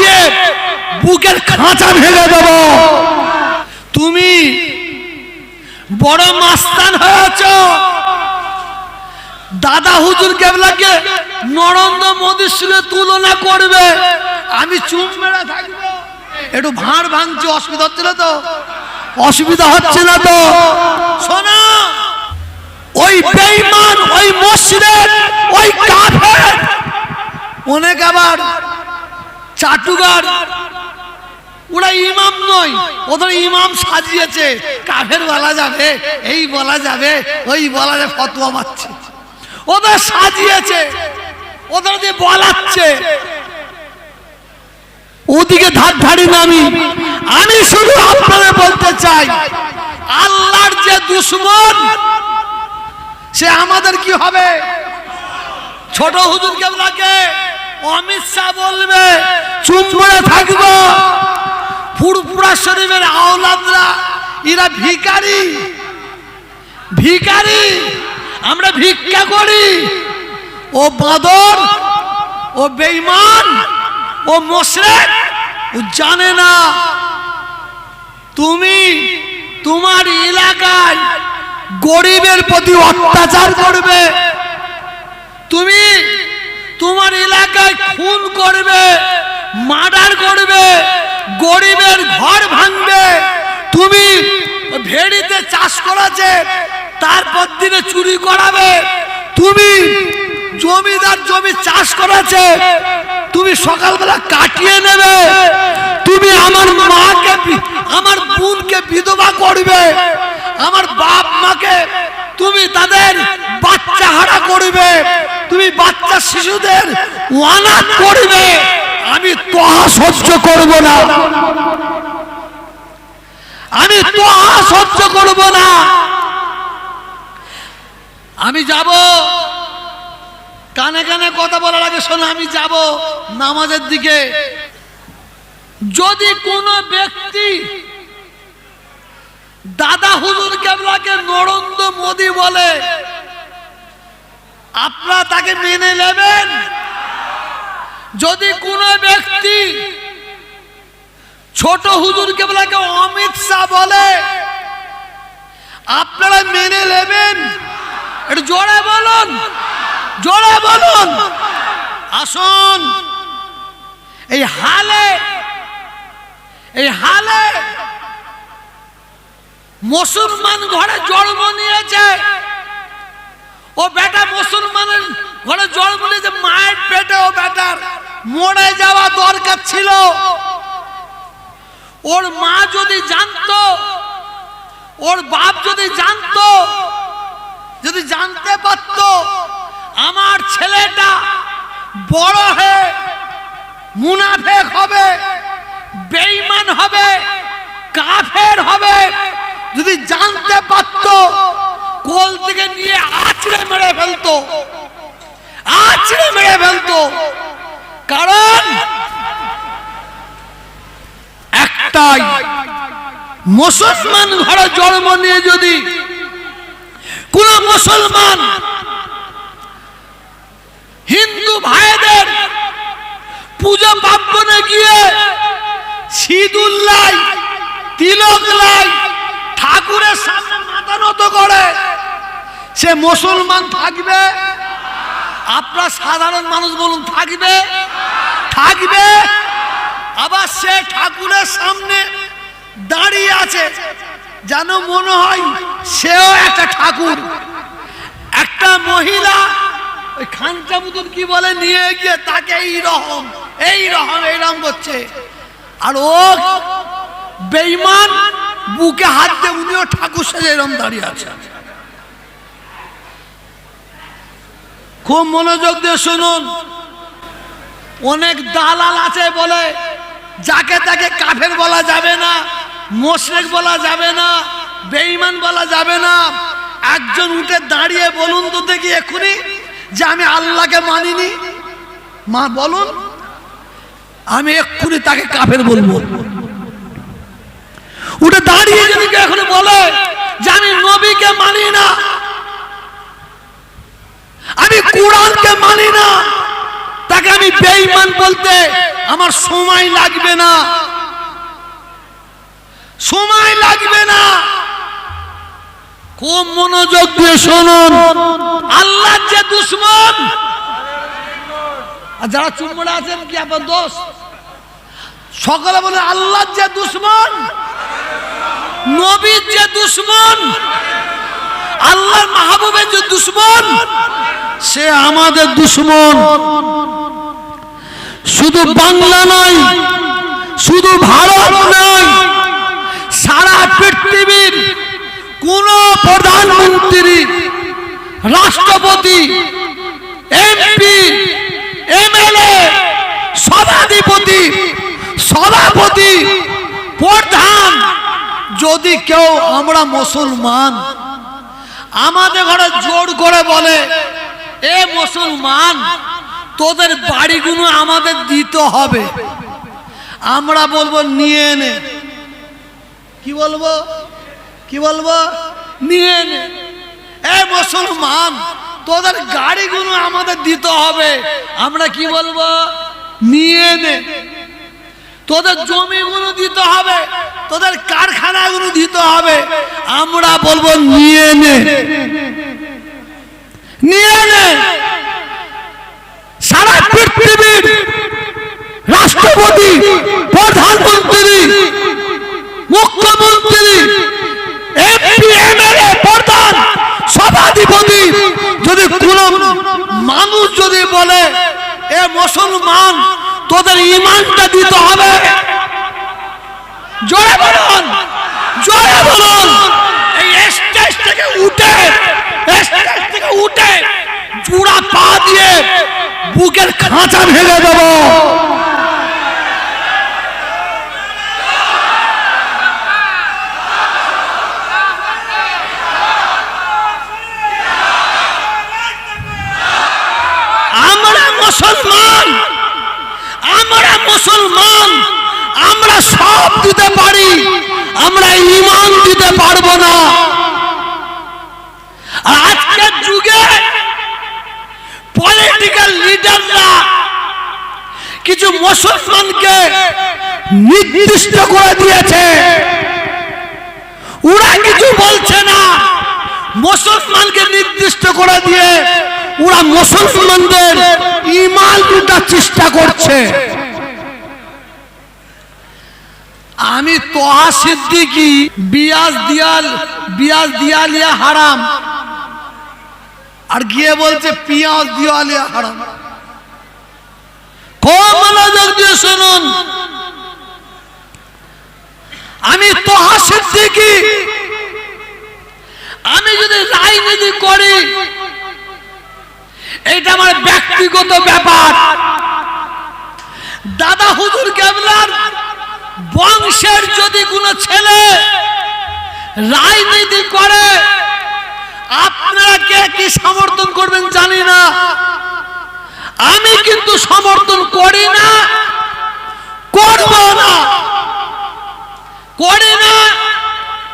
দিয়ে বুকের খাঁচা ভেঙে দেব। তুমি বড় মাস্তান হয়েছ। দাদা হুজুর কেবলাকে নরেন্দ্র মোদীর সঙ্গে তুলনা করবে। আমি চুপ মেরে থাকব। একটু ভাঁড় ভাঙছি, অসুবিধা হচ্ছে না তো? অসুবিধা হচ্ছে না তো? শোনো, ওই বেঈমান, ওই মসজিদের, ওই কাফের, অনেক আবার চাটুগার ওরা ইমাম নয়, ওদের ইমাম সাজিয়েছে। কাফের বলা যাবে, এই বলা যাবে, ওই বলা যাবে, ফতোয়া মারছে। ওদের সাজিয়েছে, ওদের দিয়ে বলাচ্ছে। ওদিকে ধার ধারি নামি আমি শুধু আপনাদের বলতে চাই, আল্লাহর যে দুশ্মন, সে আমাদের কি হবে? ছোট হুজুর কেবলাকে অমিত শাহ বলবে চুম্বরে থাকব। ফুরপুরা শরীফের আওলাদরা, এরা ভিখারি। ভিকারি আমরা ভিক্ষা করি। ও বাদর, ও বেঈমান, ও মোশরেক, ও জানে না। তুমি তোমার এলাকায় গরিবের প্রতি অত্যাচার করবে। তুমি তোমার এলাকায় খুন করবে, মার্ডার করবে, গরিবের ঘর ভাঙবে। তুমি ভেড়িতে চাষ করাছে তারপর দিনে চুরি করাবে। তুমি জমিদার জমি চাষ করাছে, তুমি সকালবেলা কাটিয়ে নেবে। তুমি আমার মাকে আমার বোনকে বিধবা করবে। আমার বাপ মাকে তুমি তাদের বাচ্চা হারা করবে। তুমি বাচ্চা শিশুদের অনাথ করবে। আমি তোহা সহ্য করব না। আমি তোহা সহ্য করব না। আমি যাব। কানে কানে কথা বলার আগে শোনো, আমি যাব নামাজের দিকে। যদি কোনো ব্যক্তি দাদা হুজুর কেবলাকে নরেন্দ্র মোদী বলে আপনারা তাকে মেনে নেবেন। যদি কোনো ব্যক্তি ছোট হুজুর কেবলাকে অমিত শাহ বলে, আপনারা মেনে নেবেন? একটু জোরে বলুন জোরে বলুন। আসুন। এই হালে এই হালে মুসলমান ঘরে জন্ম নিয়েছে। ও বেটা মুসলমানের ঘরে যে, মায়ের পেটে ও বেটার, মরে যাওয়া দরকার ছিল। ওর মা যদি জানতো, ওর বাপ যদি জানতো, যদি জানতে পারতো, আমার ছেলেটা বড় হয়ে মুনাফেক হবে, বেঈমান হবে, কাফের হবে। যদি জানতে পারতো, কোল থেকে নিয়ে আছড়ে মেরে ফেলতো। আছড়ে মেরে ফেলতো। কারণ একটাই, মুসলমান ঘরে জন্ম নিয়ে যদি কোন মুসলমান হিন্দু ভাইদের পূজা পার্বণে গিয়ে সিঁদুর লাই তিলক লাই ঠাকুরের সামনে মাথা নত করে, সে মুসলমান থাকবে আপনার সাধারণ মানুষ বলুন, থাকবে? থাকবে? আবার সে ঠাকুরের সামনে দাঁড়িয়ে আছে, যেন মনে হয় সেও একটা ঠাকুর। একটা মহিলা ওই খানটা মতন কি বলে, নিয়ে গিয়ে তাকে এই রকম এই রকম এইরকম করছে। আর ও বেইমান বুকে হাত দিয়ে উনিও ঠাকুর সেজে এরকম দাঁড়িয়ে আছে। খুব মনোযোগ দিয়ে শুনুন। অনেক দালাল আছে বলে, যাকে তাকে কাফের বলা যাবে না, মোশরেক বলা যাবে না, বেঈমান বলা যাবে না। একজন উঠে দাঁড়িয়ে বলুন তো দেখি এক্ষুনি যে আমি আল্লাহকে মানিনি। মা, বলুন, আমি এক্ষুনি তাকে কাফের বলব। উঠে দাঁড়িয়ে যদি এখন বলে যে আমি নবীকে মানি না আমি কোরআনকে মানি না। তাকে আমি বেঈমান বলতে আমার সময় লাগবে না। সময় লাগবে না। খুব মনোযোগ দিয়ে শুনুন। আল্লাহ যে দুশ্মন। আর যারা চুম্বড়া আছেন, কি আপনার দোষ? সকলে বলে, আল্লাহ যে দুশ্মন। নবীর যে দুশ্মন। আল্লাহর মাহবুবের যে দুশ্মন। সে আমাদের দুশ্মন। শুধু বাংলা নয়, শুধু ভারত নয়, সারা পৃথিবীর কোন প্রধানমন্ত্রী, রাষ্ট্রপতি, এমপি, এমএলএ, সভাধিপতি, সভাপতি, প্রধান, যদি কেউ আমরা মুসলমান, আমাদের ঘরে জোর করে বলে এ মুসলমান, তোদের বাড়িগুলো আমাদের দিতে হবে। আমরা বলব, নিয়ে নে। কি বলব? কি বলব? নিয়ে নে। এ মুসলমান, তোদের গাড়িগুলো আমাদের দিতে হবে। আমরা কি বলব? নিয়ে নে। তোদের জমিগুলো দিতে হবে। তোদের কারখানাগুলো দিতে হবে। আমরা বলব, নিয়ে নে। নিয়ে নে সারা পৃথিবীর রাষ্ট্রপতি, প্রধানমন্ত্রী, মুখ্যমন্ত্রী প্রধান সভাধিপতি, যদি কোন মানুষ যদি বলে, এ মুসলমান, তোদের ইমানটা দিতে হবে। জোরে বলুন জোরে বলুন। এই স্টেজ থেকে উঠে, স্টেজ থেকে উঠে চূড়া পা দিয়ে বুকের খাঁচা ভেঙে দেবো। কিছু মুসলমানকে নির্দিষ্ট করে দিয়েছে। ওরা কিছু বলছে না। মুসলমানকে নির্দিষ্ট করে দিয়ে ওরা মুসলমানদের ইমান লুটার চেষ্টা করছে। আমি তোহা সিদ্দিকি, বিয়াজ দিয়াল, বিয়াজ দিয়ালিয়া হারাম। আর গিয়ে বলছে পিয়াজ দিয়ালিয়া হারাম। খুব মনোযোগ শুনুন। আমি তোহা সিদ্দিকি আমি যদি রাজনীতি করি এটা আমার ব্যক্তিগত ব্যাপার। দাদা হুজুর কেবলার বংশের যদি কোনো ছেলে রাজনীতি করে, আপনারা কে কি সমর্থন করবেন জানি না। আমি কিন্তু সমর্থন করি না। করব না। করি না।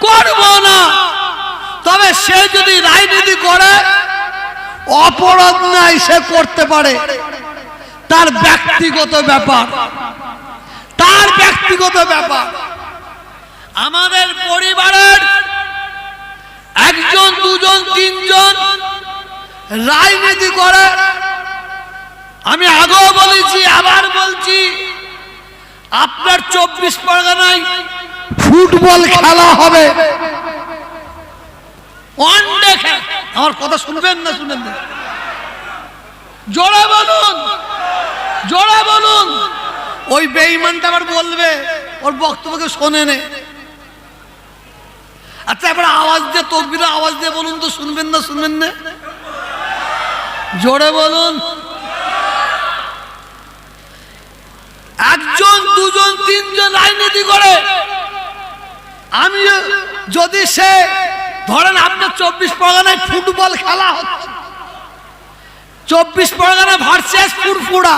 করব না। তবে সে যদি রাজনীতি করে, অপরাধ নাই সে করতে পারে। তার ব্যক্তিগত ব্যাপার। তার ব্যক্তিগত ব্যাপার। আমাদের পরিবারের একজন, দুজন, তিনজন রাজনীতি করে আমি আগেও বলেছি, আবার বলছি। আপনার চব্বিশ পরগনায় ফুটবল খেলা হবে। আমার কথা শুনবেন না শুনেন না? জোরে বলুন জোরে বলুন। ওই বেঈমানটা আবার বলবে, ওর বক্তব্যকে শোনে নে। আচ্ছা এবার আওয়াজ দিয়ে তকবির আওয়াজ দিয়ে বলুন তো, শুনবেন না শুনবেন না? জোরে বলুন। একজন, দুজন, তিনজন রাজনীতি করে। আমি যদি সে, ধরেন আপনার চব্বিশ পরগনায় ফুটবল খেলা হচ্ছে। চব্বিশ পরগনা ভার্সেস ফুরফুরা।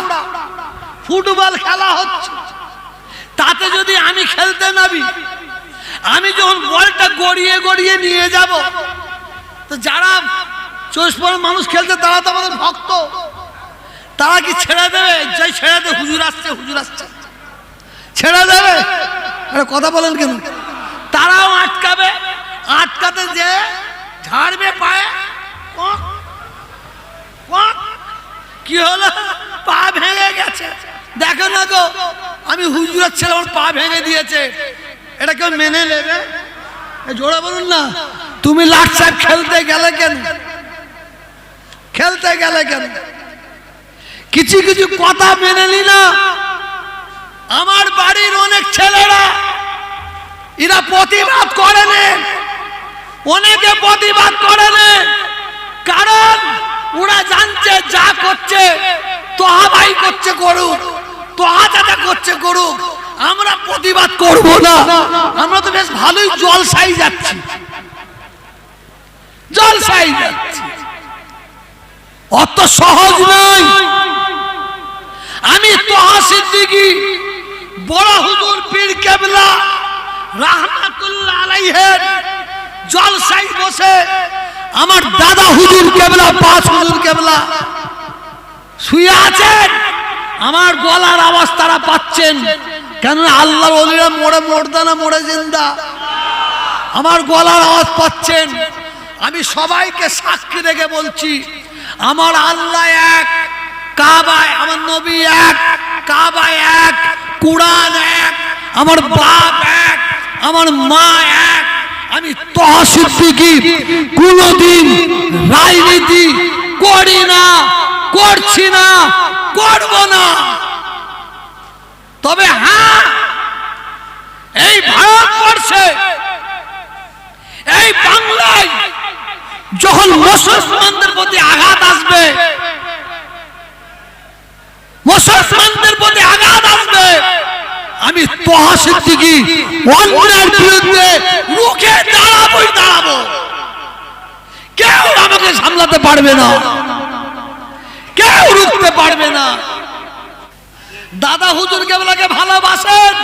ফুটবল খেলা হচ্ছে। তাতে যদি আমি খেলতে নাবি আমি যখন বলটা গড়িয়ে গড়িয়ে নিয়ে যাব, তো যারা চব্বিশ পরগনার মানুষ খেলতে তারা তো আমাদের ভক্ত। তারা কি ছেড়ে দেবে? যাই ছেড়ে দেবে হুজুর আসছে হুজুর আসছে। ছেড়ে দেবে? আরে কথা বলেন কেন? তারাও আটকাবে। আটকাতে যে ঝাড়বে পায়ে। কি হলো? পা ভেঙে গেছে। দেখো না গো, আমি হুজুরের ছেলে, আমার পা ভেঙে দিয়েছে। এটা কেউ মেনে নেবে? জোরে বলুন না। তুমি লাট সাহেব খেলতে গেলে কেন? খেলতে গেলে কেন? কিছু কিছু কথা মেনে নি না আমার বাড়ির অনেক ছেলেরা, এরা প্রতিবাদ করে অনেকে প্রতিবাদ করে কারণ ওরা জানছে, যা করছে তোহা ভাই করছে করুক তোহা চাচা করছে করুক আমরা প্রতিবাদ করব না। আমরা তো বেশ ভালোই জল জলসাই যাচ্ছি। জলসাই যাচ্ছি। অত সহজ নয়। আমি তোহা সিদ্দিকি, বড় হুজুর পীর কেবলা, রাহমাতুল্লাহ আলাইহের জলসাই বসে আমার দাদা হুজুর কেবলা, পাঁচ হুজুর কেবলা শুয়ে আছেন। আমার গলার আওয়াজ তারা পাচ্ছেন। কেন আল্লাহর অলিরা মোড়ে মরদা না মোড়ে জিন্দা। আমার গলার আওয়াজ পাচ্ছেন। আমি সবাইকে সাক্ষী রেখে বলছি আমার আল্লাহ এক, কাবায় আমার নবী এক, কাবায় এক, কুরআন এক, আমার বাপ এক, আমার মা এক। আমি তহসিদ্দিকি, কোনদিন রাজনীতি করি না, করছি না, করব না। তবে হ্যাঁ এই ভারতবর্ষে, এই বাংলায় যখন মুসলমানদের প্রতি আঘাত আসবে, মুসলমানদের প্রতি আঘাত আসবে, আমি তহাসির দিকে অন্যের বিরুদ্ধে রুখে দাঁড়াবোই দাঁড়াবো। কেউ আমাকে সামলাতে পারবে না। কেউ রুখতে পারবে না। দাদা হুজুর কেবলাকে ভালোবাসেন,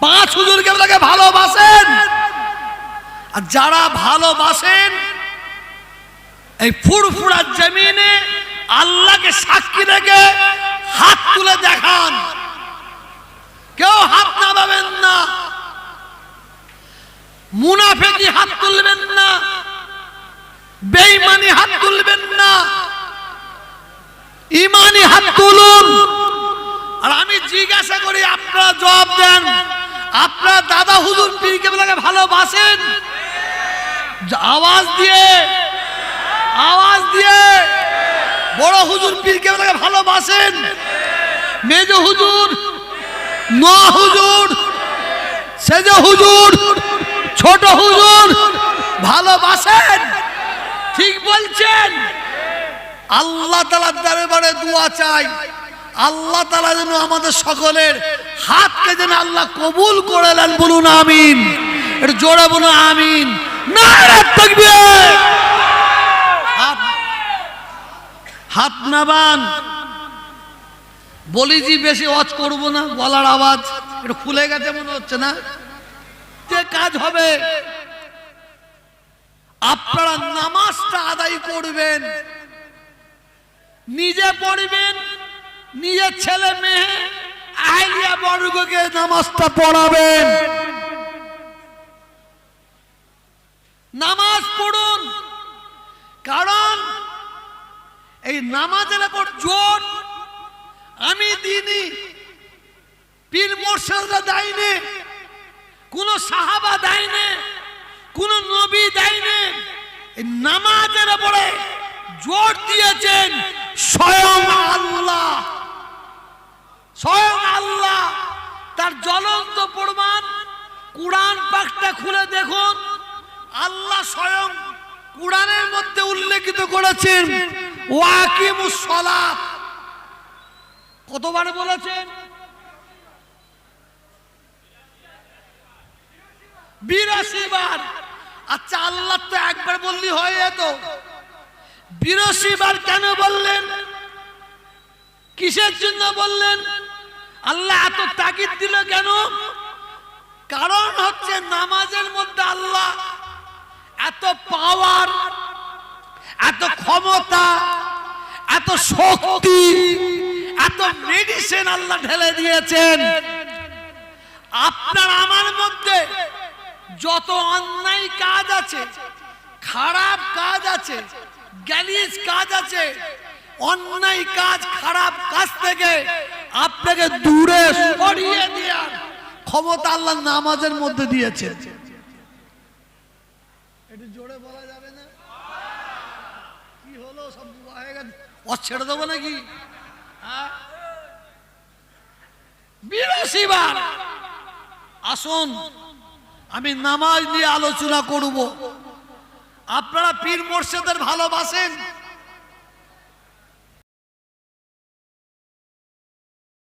পাঁচ হুজুর কেবলাকে ভালোবাসেন। আর যারা ভালোবাসেন, এই ফুরফুরার জমিনে আল্লাহকে সাক্ষী রেখে হাত তুলে দেখান। কেউ হাত না নামাবেন না। মুনাফেকি হাত তুলবেন না। বেইমানি হাত তুলবেন না। ইমানি হাত তুলুন। আর আমি জিজ্ঞাসা করি, আপনারা জবাব দেন, আপনার দাদা হুজুর পীর কেবলাকে ভালোবাসেন? আওয়াজ দিয়ে আওয়াজ দিয়ে। বড় হুজুর পীর কেবলাকে ভালোবাসেন? মেজ হুজুর নোয়া হুজুর, সেজ হুজুর, ছোট হুজুর ভালোবাসেন? ঠিক বলছেন? আল্লাহ তালার দরবারে দোয়া চাই। আল্লাহ তালা যেন আমাদের সকলের হাতকে যেন আল্লাহ কবুল করে নেন। বলুন আমিন। এটা জোরে বলুন আমিন। হাত নাবান। বলি বেশি অজ করব না, গলার আওয়াজ গেছে মনে হচ্ছে না? কাজ হবে? আপনারা নামাজটা আদায় করবেন। নিজে পড়বেন নিজের ছেলে মেয়ে, আহলিয়া বর্গকে নামাজটা পড়াবেন। নামাজ পড়ুন। কারণ এই নামাজের উপর জোর। আমি দিইনি। পীর মোর্শেদরা দেয়নি। কোন সাহাবা দেয়নি। কোন নবী দেয়নি। নামাজের উপরে জোর দিয়েছেন স্বয়ং আল্লাহ। স্বয়ং আল্লাহ। তার জ্বলন্ত প্রমাণ কোরআন পাকটা খুলে দেখুন। আল্লাহ স্বয়ং কোরআনের মধ্যে উল্লেখিত করেছেন ওয়াকিমুস সালাত কতবার বলেছেন? বিরাশি বার আচ্ছা আল্লাহ তো একবার বললি হয়ে যেত। বিরাশি বার কেন বললেন? কিসের জন্য বললেন? আল্লাহ এত তাগিদ দিল কেন? কারণ হচ্ছে নামাজের মধ্যে আল্লাহ এত পাওয়ার এত ক্ষমতা, এত শক্তি, এত মেডিসিন আল্লাহ ঢেলে দিয়েছেন। আপনার আমার মধ্যে যত অন্যায় কাজ আছে, খারাপ কাজ আছে গ্যালিজ কাজ আছে, অন্যায় কাজ, খারাপ কাজ থেকে আপনাকে দূরে সরিয়ে দেওয়ার ক্ষমতা আল্লাহ নামাজের মধ্যে দিয়েছে একটু জোরে বলা যাবে না কি হলো সব বুয়া ও ছেড়ে দেবো নাকি? বিরাশিবার আসুন, আমি নামাজ নিয়ে আলোচনা করব। আপনারা পীর মোর্শেদের ভালোবাসেন?